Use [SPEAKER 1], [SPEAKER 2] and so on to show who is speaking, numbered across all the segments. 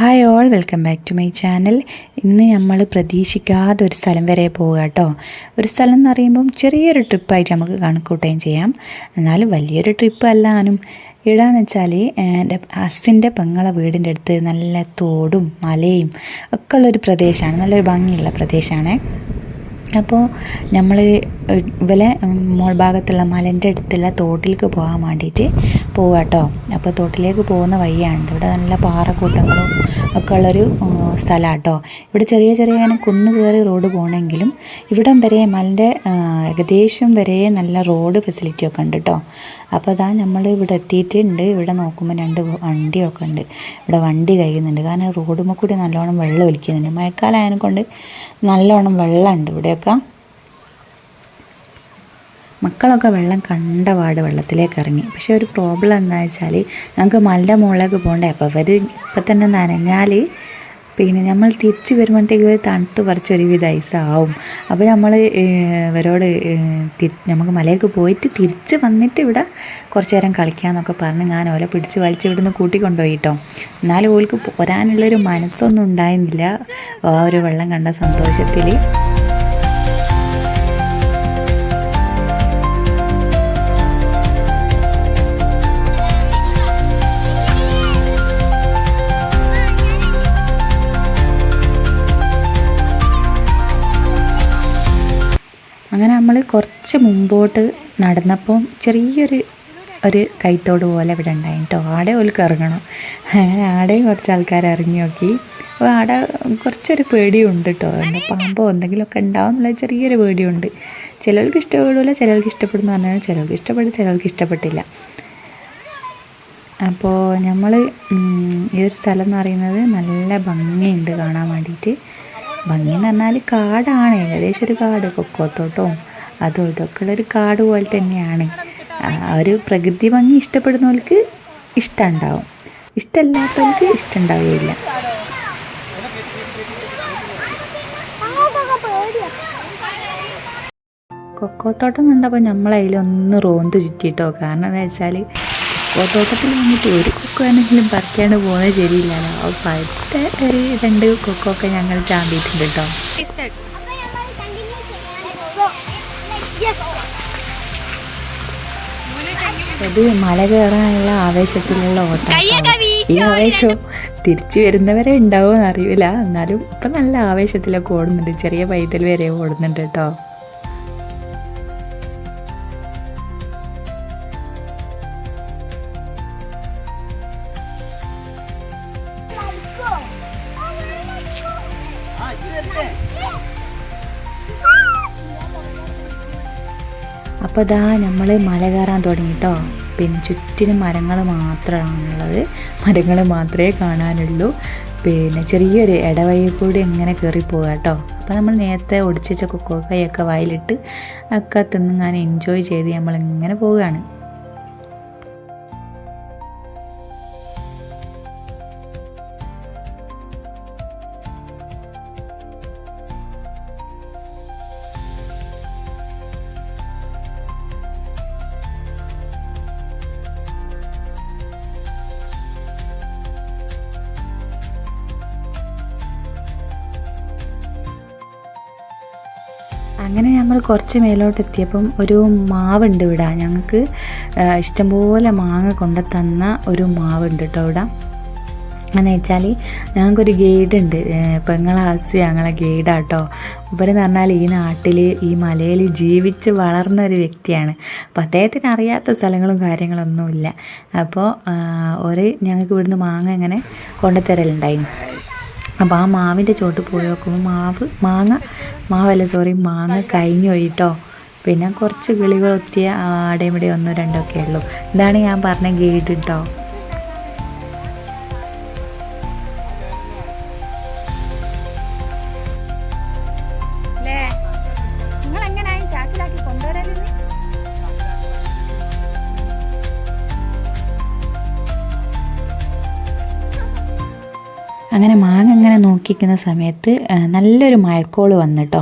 [SPEAKER 1] Hi all welcome back to my channel ഇന്ന് നമ്മൾ പ്രതീക്ഷിക്കാതെ ഒരു സ്ഥലം വരെ പോവുക കേട്ടോ ഒരു സ്ഥലം എന്ന് പറയുമ്പം ചെറിയൊരു ട്രിപ്പായിട്ട് നമുക്ക് കണക്കൂട്ടുകയും ചെയ്യാം. എന്നാലും വലിയൊരു ട്രിപ്പ് അല്ലാനും ഇടാന്ന് വെച്ചാൽ എന്റെ അസിന്റെ പെങ്ങളെ വീടിന്റെ അടുത്ത് നല്ല തോടും മലയും ഒക്കെ ഉള്ളൊരു പ്രദേശമാണ്. നല്ലൊരു ഭംഗിയുള്ള പ്രദേശമാണ്. അപ്പോൾ നമ്മൾ ഇവലെ മോൾ ഭാഗത്തുള്ള മലന്റെ അടുത്തുള്ള തോട്ടിലേക്ക് പോകാൻ വേണ്ടിയിട്ട് പോവുക കേട്ടോ അപ്പോൾ തോട്ടിലേക്ക് പോകുന്ന വഴിയാണ് ഇവിടെ നല്ല പാറക്കൂട്ടങ്ങളും ഒക്കെ ഉള്ളൊരു സ്ഥലമാണ് കേട്ടോ ഇവിടെ ചെറിയ ചെറിയ ഇങ്ങനെ കുന്ന് കയറി റോഡ് പോകണമെങ്കിലും ഇവിടം വരെ മലന്റെ ഏകദേശം വരെ നല്ല റോഡ് ഫെസിലിറ്റി ഒക്കെ ഉണ്ട് കേട്ടോ അപ്പോൾ അതാ നമ്മൾ ഇവിടെ എത്തിയിട്ടുണ്ട്. ഇവിടെ നോക്കുമ്പോൾ രണ്ട് വണ്ടിയൊക്കെ ഉണ്ട്. ഇവിടെ വണ്ടി കഴിയുന്നുണ്ട്. കാരണം റോഡുമ്മ കൂടി നല്ലോണം വെള്ളം ഒലിക്കുന്നുണ്ട്. മഴക്കാലം ആയതിനെ കൊണ്ട് നല്ലോണം വെള്ളമുണ്ട് ഇവിടെയൊക്കെ മക്കളൊക്കെ വെള്ളം കണ്ട പാട് വെള്ളത്തിലേക്ക് ഇറങ്ങി പക്ഷേ ഒരു പ്രോബ്ലം എന്താ വെച്ചാൽ ഞങ്ങൾക്ക് മലയുടെ മുകളിലേക്ക് പോകണ്ടേ. അപ്പോൾ അവർ ഇപ്പം തന്നെ നനഞ്ഞാൽ പിന്നെ നമ്മൾ തിരിച്ച് വരുമ്പോഴത്തേക്ക് ഒരു തണുത്ത് പറിച്ചൊരു വിധ ഐസാവും അപ്പോൾ നമ്മൾ ഇവരോട് നമുക്ക് മലയൊക്കെ പോയിട്ട് തിരിച്ച് വന്നിട്ട് ഇവിടെ കുറച്ച് നേരം കളിക്കാമെന്നൊക്കെ പറഞ്ഞ് ഞാൻ ഓല പിടിച്ച് വലിച്ച് ഇവിടുന്ന് കൂട്ടിക്കൊണ്ടുപോയി കേട്ടോ എന്നാലും ഓൾക്ക് പോരാനുള്ളൊരു മനസ്സൊന്നും ഉണ്ടായിരുന്നില്ല. ആ ഒരു വെള്ളം കണ്ട സന്തോഷത്തിൽ നമ്മൾ കുറച്ച് മുമ്പോട്ട് നടന്നപ്പോൾ ചെറിയൊരു ഒരു കൈത്തോട് പോലെ ഇവിടെ ഉണ്ടായി കേട്ടോ. ആടെ ഓൽക്ക് ഇറങ്ങണം. അങ്ങനെ ആടെയും കുറച്ച് ആൾക്കാർ ഇറങ്ങി നോക്കി. അപ്പോൾ ആടെ കുറച്ചൊരു പേടിയുണ്ട് കേട്ടോ. എന്താ പാമ്പോ എന്തെങ്കിലുമൊക്കെ ഉണ്ടാവും എന്നുള്ള ചെറിയൊരു പേടിയുണ്ട്. ചിലർക്ക് ഇഷ്ടപ്പെടില്ല ചിലർക്ക് ഇഷ്ടപ്പെടുന്നു പറഞ്ഞാൽ ചിലർക്ക് ഇഷ്ടപ്പെടും ചിലർക്ക് ഇഷ്ടപ്പെട്ടില്ല. അപ്പോൾ നമ്മൾ ഈ ഒരു സ്ഥലം എന്ന് പറയുന്നത് നല്ല ഭംഗിയുണ്ട് കാണാൻ വേണ്ടിയിട്ട്. ഭംഗി എന്ന് പറഞ്ഞാൽ കാടാണ്. ഏകദേശം ഒരു കാട് കൊക്കോത്തോട്ടവും അതും ഇതൊക്കെ ഉള്ളൊരു കാട് പോലെ തന്നെയാണ്. ആ ഒരു പ്രകൃതി ഭംഗി ഇഷ്ടപ്പെടുന്നവർക്ക് ഇഷ്ടമുണ്ടാവും ഇഷ്ടമല്ലാത്തവർക്ക് ഇഷ്ടമുണ്ടാവുകയില്ല കൊക്കോത്തോട്ടം കണ്ടപ്പോൾ നമ്മൾ ഒന്ന് റോന്ത് ചുറ്റിട്ടോ. കാരണം എന്താ വെച്ചാൽ കൊക്കോത്തോട്ടത്തിൽ വന്നിട്ട് ഒരു കൊക്കോ ആണെങ്കിലും പറിക്കാണ്ട് പോകുന്നത് ശരിയില്ലല്ലോ. അപ്പോൾ അടുത്ത ഒരു രണ്ട് കൊക്കോ ഒക്കെ ഞങ്ങൾ ചാമ്പിയിട്ടുണ്ട് കേട്ടോ. അത് മല കയറാനുള്ള ആവേശത്തിലുള്ള ഓട്ടം. ഈ ആവേശം തിരിച്ചു വരുന്നവരെ ഉണ്ടാവുമെന്ന് അറിയില്ല. എന്നാലും ഇപ്പം നല്ല ആവേശത്തിലൊക്കെ ഓടുന്നുണ്ട്. ചെറിയ പൈതൽ വരെ ഓടുന്നുണ്ട് കേട്ടോ. അപ്പോൾ ഇതാ നമ്മൾ മല കയറാൻ തുടങ്ങി കേട്ടോ പിന്നെ ചുറ്റിനും മരങ്ങൾ മാത്രമാണുള്ളത് മരങ്ങൾ മാത്രമേ കാണാനുള്ളൂ. പിന്നെ ചെറിയൊരു ഇടവഴി കൂടി ഇങ്ങനെ കയറി പോവുക കേട്ടോ അപ്പോൾ നമ്മൾ നേരത്തെ ഒടിച്ച കൊക്കോക്കൈയൊക്കെ വായിലിട്ട് ഒക്കെ തിന്നിങ്ങനെ എൻജോയ് ചെയ്ത് നമ്മളിങ്ങനെ പോവുകയാണ് അങ്ങനെ നമ്മൾ കുറച്ച് മേലോട്ട് എത്തിയപ്പം ഒരു മാവുണ്ട് ഇവിടെ. ഞങ്ങൾക്ക് ഇഷ്ടംപോലെ മാങ്ങ കൊണ്ട് തന്ന ഒരു മാവുണ്ട് കേട്ടോ ഇവിടെ. എന്ന് വെച്ചാൽ ഞങ്ങൾക്കൊരു ഗൈഡുണ്ട്. പെങ്ങളെ ഹസ് ഞങ്ങളെ ഗൈഡാണ് കേട്ടോ ഇവരെന്ന് പറഞ്ഞാൽ ഈ നാട്ടിൽ ഈ മലയിൽ ജീവിച്ച് വളർന്ന ഒരു വ്യക്തിയാണ്. അപ്പോൾ അദ്ദേഹത്തിന് അറിയാത്ത സ്ഥലങ്ങളും കാര്യങ്ങളൊന്നുമില്ല. അപ്പോൾ ഒരു ഞങ്ങൾക്ക് ഇവിടുന്ന് മാങ്ങ ഇങ്ങനെ കൊണ്ടുതരലുണ്ടായിരുന്നു അപ്പോൾ ആ മാവിന്റെ ചോട്ട് പോയി നോക്കുമ്പോൾ മാവ് മാങ്ങ മാവല്ല സോറി മാങ്ങ കഴിഞ്ഞു പോയിട്ടോ. പിന്നെ കുറച്ച് കിളികൾ ഒത്തിയ ഇവിടെ ഒന്നോ രണ്ടോ ഒക്കെ ഉള്ളൂ. ഇതാണ് ഞാൻ പറഞ്ഞ ഗൈഡ് കേട്ടോ അങ്ങനെ മാങ്ങ ഇങ്ങനെ നോക്കിക്കുന്ന സമയത്ത് നല്ലൊരു മഴക്കോൾ വന്നിട്ടോ.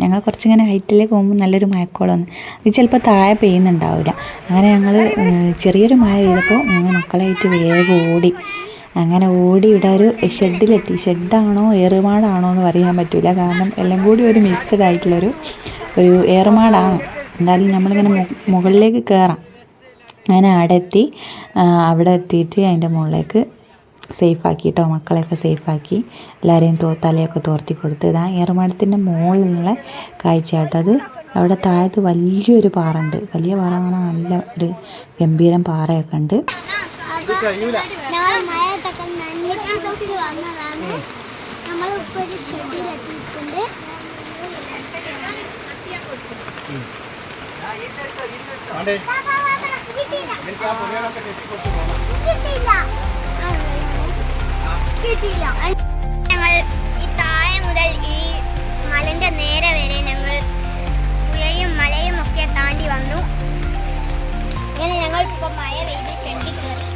[SPEAKER 1] ഞങ്ങൾ കുറച്ചിങ്ങനെ ഹൈറ്റിലേക്ക് പോകുമ്പോൾ നല്ലൊരു മഴക്കോൾ വന്നു അത് ചിലപ്പോൾ താഴെ പെയ്യുന്നുണ്ടാവില്ല. അങ്ങനെ ഞങ്ങൾ ചെറിയൊരു മഴ പെയ്തപ്പോൾ ഞങ്ങൾ മക്കളായിട്ട് വേഗം ഓടി അങ്ങനെ ഓടി ഇവിടെ ഒരു ഷെഡിലെത്തി. ഷെഡാണോ ഏറുമാടാണോ എന്ന് പറയാൻ പറ്റില്ല കാരണം എല്ലാം കൂടി ഒരു മിക്സഡ് ആയിട്ടുള്ളൊരു ഒരു ഏറുമാടാണ്. എന്തായാലും നമ്മളിങ്ങനെ മുകളിലേക്ക് കയറാം അങ്ങനെ അവിടെ എത്തി അവിടെ എത്തിയിട്ട് അതിന്റെ മുകളിലേക്ക് സേഫാക്കി കേട്ടോ മക്കളെയൊക്കെ സേഫാക്കി എല്ലാവരെയും തോ തലയൊക്കെ തോർത്തി കൊടുത്ത് ഇതാ ഏറുമാടത്തിന്റെ മുകളിൽ നിന്നുള്ള കാഴ്ച കേട്ടോ അത്. അവിടെ താഴത്ത് വലിയൊരു പാറ ഉണ്ട് വലിയ പാറ എന്ന് പറഞ്ഞാൽ നല്ല ഒരു ഗംഭീരം പാറയൊക്കെ ഉണ്ട്.
[SPEAKER 2] ഞങ്ങൾ കിട്ടിയില്ല. ഞങ്ങൾ ഈ താഴെ മുതൽ ഈ മലന്റെ നേരെ വരെ ഞങ്ങൾ പുഴയും മലയും ഒക്കെ താണ്ടി വന്നു. അങ്ങനെ ഞങ്ങൾ ഇപ്പൊ മഴ പെയ്ത് ഷെഡിൽ കയറി.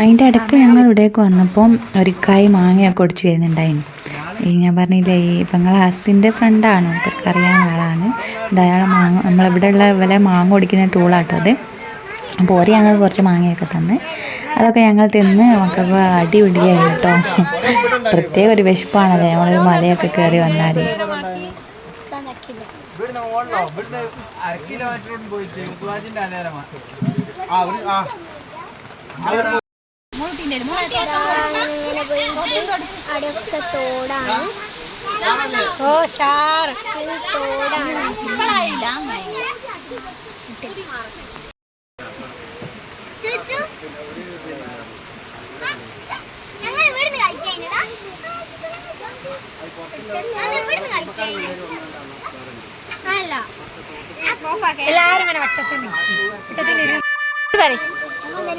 [SPEAKER 1] അതിന്റെ ഇടയ്ക്ക് ഞങ്ങൾ ഇവിടേക്ക് വന്നപ്പം ഒരു കായ് മാങ്ങയൊക്കെ ഒടിച്ച് വരുന്നുണ്ടായിരുന്നു. ഞാൻ പറഞ്ഞില്ലേ ഈ പെങ്ങളെ ഹസിന്റെ ഫ്രണ്ടാണ് ഇവർക്ക് അറിയാവുന്ന ആളാണ്. അയാളെ മാങ്ങ നമ്മളിവിടെ ഉള്ള വില മാങ്ങ ഓടിക്കുന്ന ടൂളാട്ടോ അത്. അപ്പോൾ ഓര് ഞങ്ങൾക്ക് കുറച്ച് മാങ്ങയൊക്കെ തന്ന്. അതൊക്കെ ഞങ്ങൾ തിന്ന് മക്കൾക്ക് അടി പിടിയായിരുന്നു കേട്ടോ പ്രത്യേക ഒരു വിശപ്പാണല്ലേ നമ്മളൊരു മലയൊക്കെ കയറി വന്നാൽ
[SPEAKER 3] ആ ഒരു കിലോമീറ്റർ പോയിട്ട്
[SPEAKER 2] അങ്ങനെ അവിടെയൊക്കെ തോടാണ്. ഓ ഷാർ. തോടാണ്. ഞങ്ങൾ ഇവിടുന്ന് കളിക്കാനില്ല. അല്ല.
[SPEAKER 4] എല്ലാരും ഇങ്ങനെ വട്ടത്തിൽ പറയും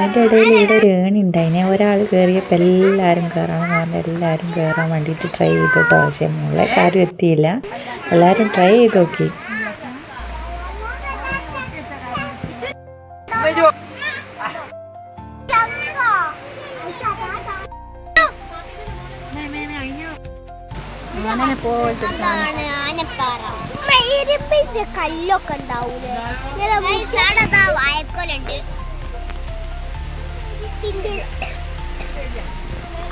[SPEAKER 1] അതിന്റെ ഇടയിൽ ഇവിടെ ഒരു ഏണി ഉണ്ടായിനെ. ഒരാൾ കയറിയപ്പോൾ എല്ലാവരും കയറണം കാരണം എല്ലാവരും കയറാൻ വേണ്ടിയിട്ട് ട്രൈ ചെയ്തു കേട്ടോ പക്ഷേ മുകളിലേക്ക് ആരും എത്തിയില്ല. എല്ലാവരും ട്രൈ ചെയ്ത് നോക്കി.
[SPEAKER 2] കല്ലൊക്കെ ഉണ്ടാവൂലേ? അവിടെ വായക്കോലുണ്ട്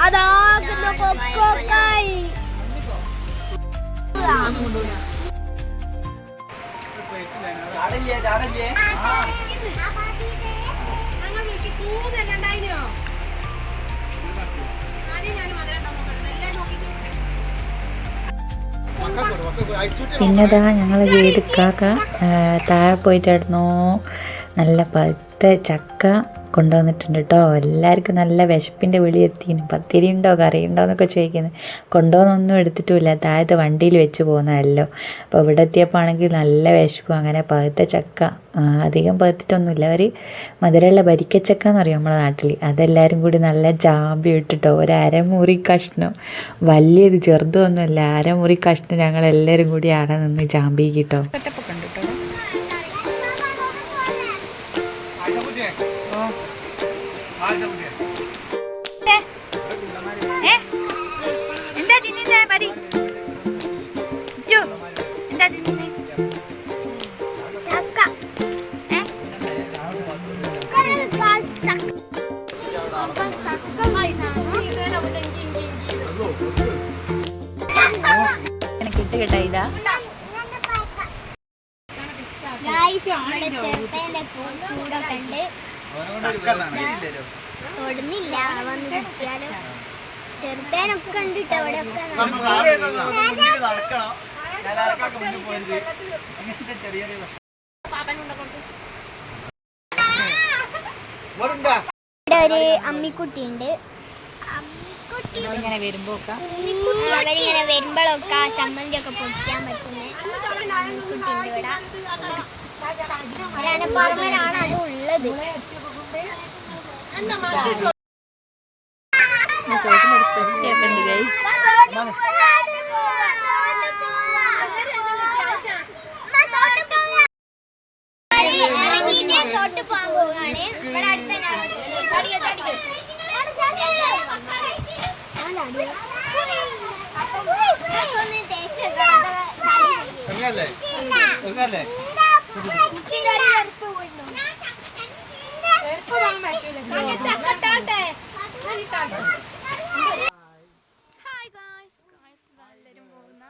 [SPEAKER 2] അതാകുന്ന കൊക്കോക്കായി.
[SPEAKER 3] ചാടല്ലേ
[SPEAKER 1] പിന്നെ ഇതാ ഞങ്ങൾ വീടുക്കാക്ക താഴെ പോയിട്ടായിരുന്നോ. നല്ല പഴുത്ത ചക്ക. കൊണ്ടുവന്നിട്ടുണ്ട് കേട്ടോ എല്ലാവർക്കും നല്ല വിശപ്പിന്റെ വിളി എത്തിയിന് പത്തിരി ഉണ്ടോ കറി ഉണ്ടോ എന്നൊക്കെ ചോദിക്കുന്നത് കൊണ്ടുവന്നൊന്നും എടുത്തിട്ടുമില്ല. അതായത് വണ്ടിയിൽ വെച്ച് പോകുന്നതല്ലോ. അപ്പോൾ ഇവിടെ എത്തിയപ്പോൾ ആണെങ്കിൽ നല്ല വിശപ്പും അങ്ങനെ പഴുത്ത ചക്ക. അധികം പഴുത്തിട്ടൊന്നുമില്ല അവർ മധുരമുള്ള ഭരിക്കച്ചക്ക എന്ന് പറയും നമ്മളെ നാട്ടിൽ അതെല്ലാവരും കൂടി നല്ല ജാമ്പി ഇട്ടിട്ടോ. ഒരു അരമുറി കഷ്ണം. വലിയത് ചെറുതൊന്നുമല്ല. അരമുറി കഷ്ണം ഞങ്ങൾ എല്ലാവരും കൂടി അവിടെ നിന്ന് ജാമ്പി കിട്ടോ
[SPEAKER 2] തൊടുന്നില്ല വന്ന് കിട്ടിയാലും ചെറുത്തേനൊക്കെ കണ്ടിട്ട് അവിടെ
[SPEAKER 3] ഇവിടെ
[SPEAKER 2] ഒരു അമ്മിക്കുട്ടി. ഉണ്ട്
[SPEAKER 4] ഇങ്ങനെ വരുമ്പോ ഒക്കെ?
[SPEAKER 2] അവരിങ്ങനെ വരുമ്പോഴൊക്കെ ചമ്മന്തി ഒക്കെ പൊടിക്കാൻ പറ്റുന്നത് കുട്ടിയുണ്ട് ഇവിടെ. ഒരനപ്പറമ്പനാണ് അത് ഉള്ളത്
[SPEAKER 4] ചോട്ടിലൊരു പെട്ടിയൊക്കെ ഉണ്ട് ഗൈസ്
[SPEAKER 2] ഇറങ്ങിയിട്ട് തോട്ട് പോകാൻ പോവുകയാണ് ഇവിടെ അടുത്ത് തന്നെയാണ്. ചാടിയോ, ചാടിയോ. ഒന്ന് തേച്ച് വെക്കണം. അത് ചാടി പോയി. കുട്ടീന്റെ ഒരു ചെറുപ്പ് പോയിരുന്നു. ഹായ് ഗായ്സ് ഗായ്സ് എല്ലാവരും പോകുന്ന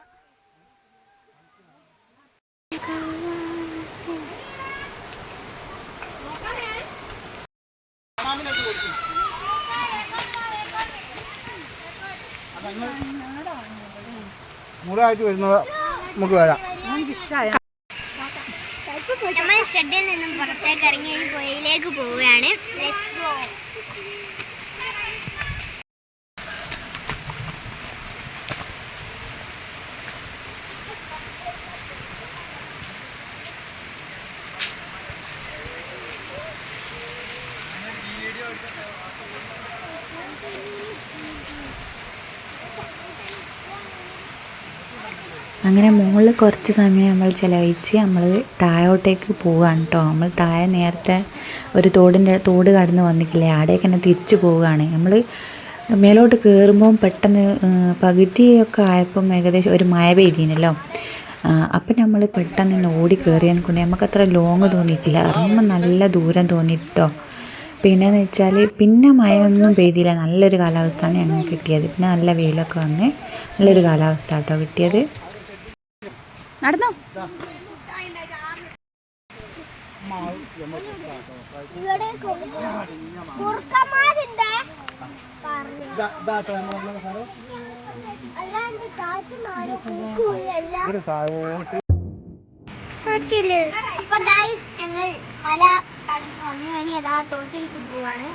[SPEAKER 3] മൂടായിട്ട് വരുന്നത് നമുക്ക് വരാം.
[SPEAKER 2] നമ്മൾ ഷെഡിൽ നിന്നും പുറത്തേക്ക് ഇറങ്ങി പുഴയിലേക്ക് പോവുകയാണ്.
[SPEAKER 1] അങ്ങനെ മുകളിൽ കുറച്ച് സമയം നമ്മൾ ചിലവഴിച്ച് നമ്മൾ താഴോട്ടേക്ക് പോവുകയാണ് കേട്ടോ നമ്മൾ താഴെ നേരത്തെ ഒരു തോടിന്റെ തോട് കടന്ന് വന്നിട്ടില്ലേ ആടേക്ക് തന്നെ തിരിച്ചു പോവുകയാണ്. നമ്മൾ മേലോട്ട് കയറുമ്പം പെട്ടെന്ന് പകുതിയൊക്കെ ആയപ്പം ഏകദേശം ഒരു മഴ പെയ്തീനല്ലോ. അപ്പം നമ്മൾ പെട്ടെന്ന് തന്നെ ഓടി കയറിയാൽ കൊണ്ട് നമുക്കത്ര ലോങ് തോന്നിയിട്ടില്ല. ഇറങ്ങുമ്പോൾ നല്ല ദൂരം തോന്നിയിട്ടോ പിന്നെയെന്ന് വെച്ചാൽ പിന്നെ മഴയൊന്നും പെയ്തില്ല. നല്ലൊരു കാലാവസ്ഥയാണ് ഞങ്ങൾക്ക് കിട്ടിയത്. പിന്നെ നല്ല വെയിലൊക്കെ വന്ന് നല്ലൊരു കാലാവസ്ഥ കേട്ടോ കിട്ടിയത്.
[SPEAKER 4] നടന്നോ.
[SPEAKER 2] അപ്പൊ guys, ഞങ്ങൾ മല കടന്നു തോട്ടിലേക്ക് പോവാണ്.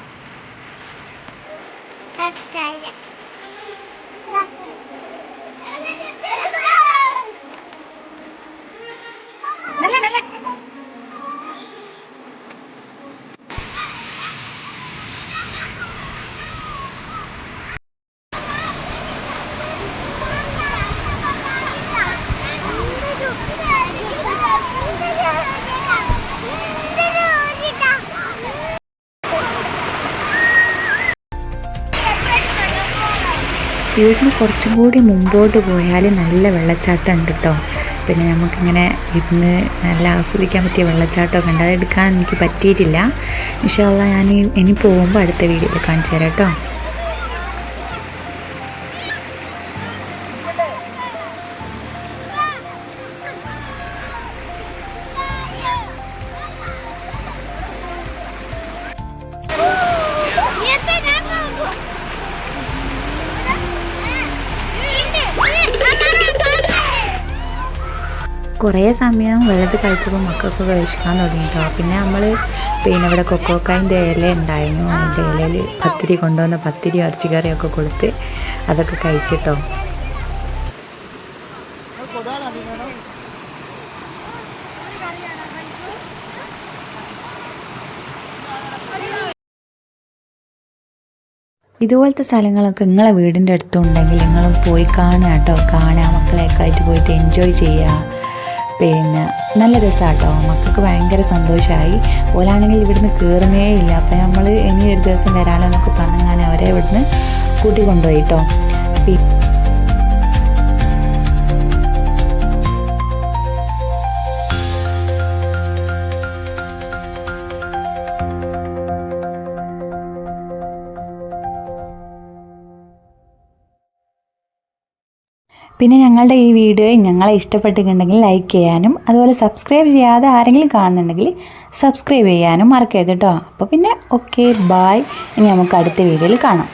[SPEAKER 1] ഇവിടുന്ന് കുറച്ചും കൂടി മുമ്പോട്ട് പോയാൽ നല്ല വെള്ളച്ചാട്ടം ഉണ്ട് കേട്ടോ പിന്നെ നമുക്കിങ്ങനെ ഇരുന്ന് നല്ല ആസ്വദിക്കാൻ പറ്റിയ വെള്ളച്ചാട്ടമൊക്കെ ഉണ്ട്. അതെടുക്കാൻ എനിക്ക് പറ്റിയിട്ടില്ല. ഇൻഷാല്ല ഞാൻ ഇനി പോകുമ്പോൾ അടുത്ത വീഡിയോയിൽ കാണിച്ചു തരാം കേട്ടോ കുറേ സമയം വെള്ളത്തിൽ കഴിച്ചപ്പോൾ മക്കൾക്കൊക്കെ വിശക്കാൻ തുടങ്ങി കേട്ടോ പിന്നെ നമ്മൾ പിന്നെ ഇവിടെ കൊക്കോക്കായിന്റെ ഇല ഉണ്ടായിരുന്നു. അതിന്റെ ഇലയിൽ പത്തിരി കൊണ്ടുവന്ന പത്തിരി ഇറച്ചിക്കറിയൊക്കെ കൊടുത്ത് അതൊക്കെ കഴിച്ചിട്ടോ. ഇതുപോലത്തെ സ്ഥലങ്ങളൊക്കെ നിങ്ങളെ വീടിന്റെ അടുത്തുണ്ടെങ്കിൽ നിങ്ങൾ പോയി കാണുക കേട്ടോ. കാണുക മക്കളെയൊക്കെ ആയിട്ട് പോയിട്ട് എൻജോയ് ചെയ്യുക. പിന്നെ നല്ല രസമാട്ടോ മക്കൾക്ക് ഭയങ്കര സന്തോഷമായി ഓലാണെങ്കിൽ ഇവിടുന്ന് കയറുന്നേ ഇല്ല. അപ്പം നമ്മൾ ഇനി ഒരു ദിവസം വരാലോ എന്നൊക്കെ പറഞ്ഞ് ഞാൻ അവരെ ഇവിടുന്ന് കൂട്ടിക്കൊണ്ടുപോയി കേട്ടോ പിന്നെ ഞങ്ങളുടെ ഈ വീഡിയോ ഞങ്ങളെ ഇഷ്ടപ്പെട്ടിട്ടുണ്ടെങ്കിൽ ലൈക്ക് ചെയ്യാനും അതുപോലെ സബ്സ്ക്രൈബ് ചെയ്യാതെ ആരെങ്കിലും കാണുന്നുണ്ടെങ്കിൽ സബ്സ്ക്രൈബ് ചെയ്യാനും മറക്കരുത് കേട്ടോ അപ്പോൾ പിന്നെ ഓക്കെ ബായ് ഇനി നമുക്ക് അടുത്ത വീഡിയോയിൽ കാണാം.